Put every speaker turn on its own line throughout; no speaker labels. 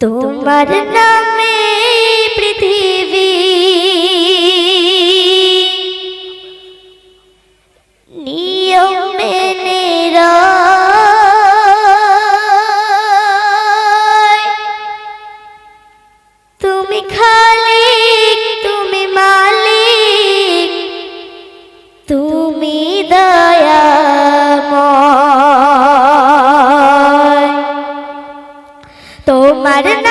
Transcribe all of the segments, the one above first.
তোমার নামে পৃথিবী। নী তোমার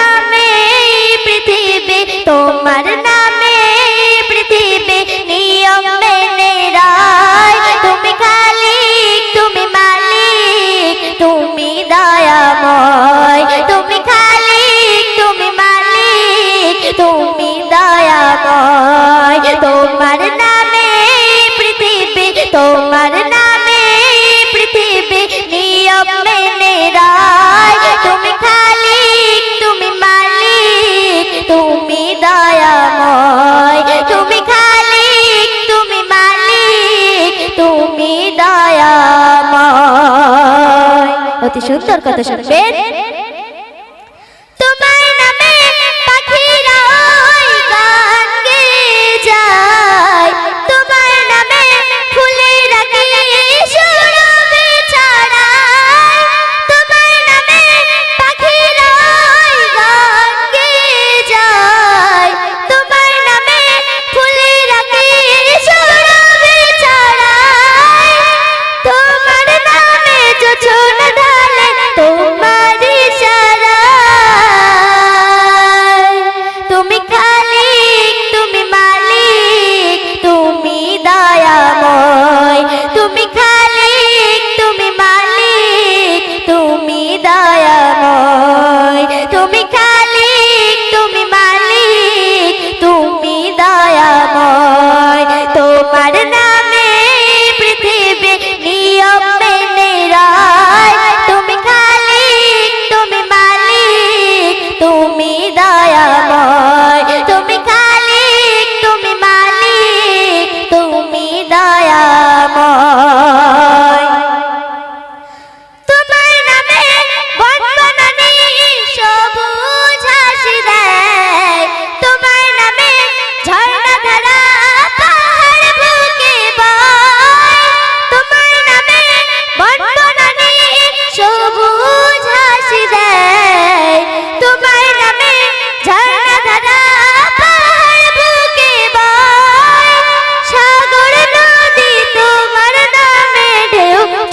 অতি সুন্দর কথা শুনবেন। দায়াময়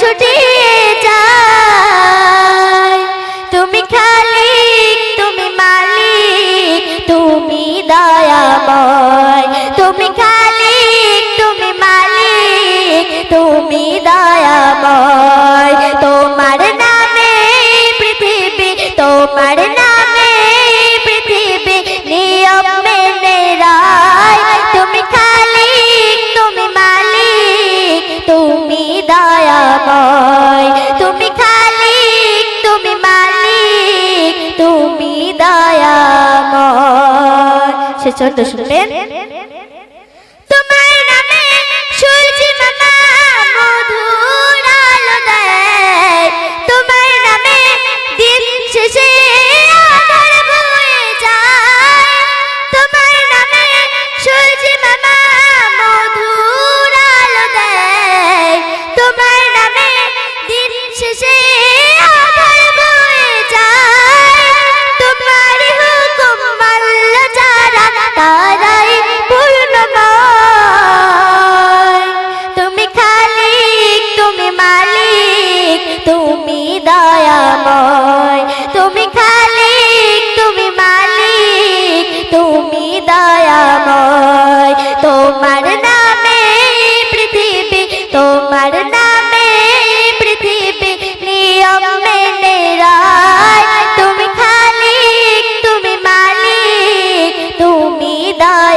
ছুটে যায়। তুমি খালিক, তুমি মালিক, তুমি দয়াময়। তুমি খালি তুমি মালিক, তুমি দয়াময়। তোমার নামে পৃথিবী, তোমার চন্দ্র শুনবেন đời.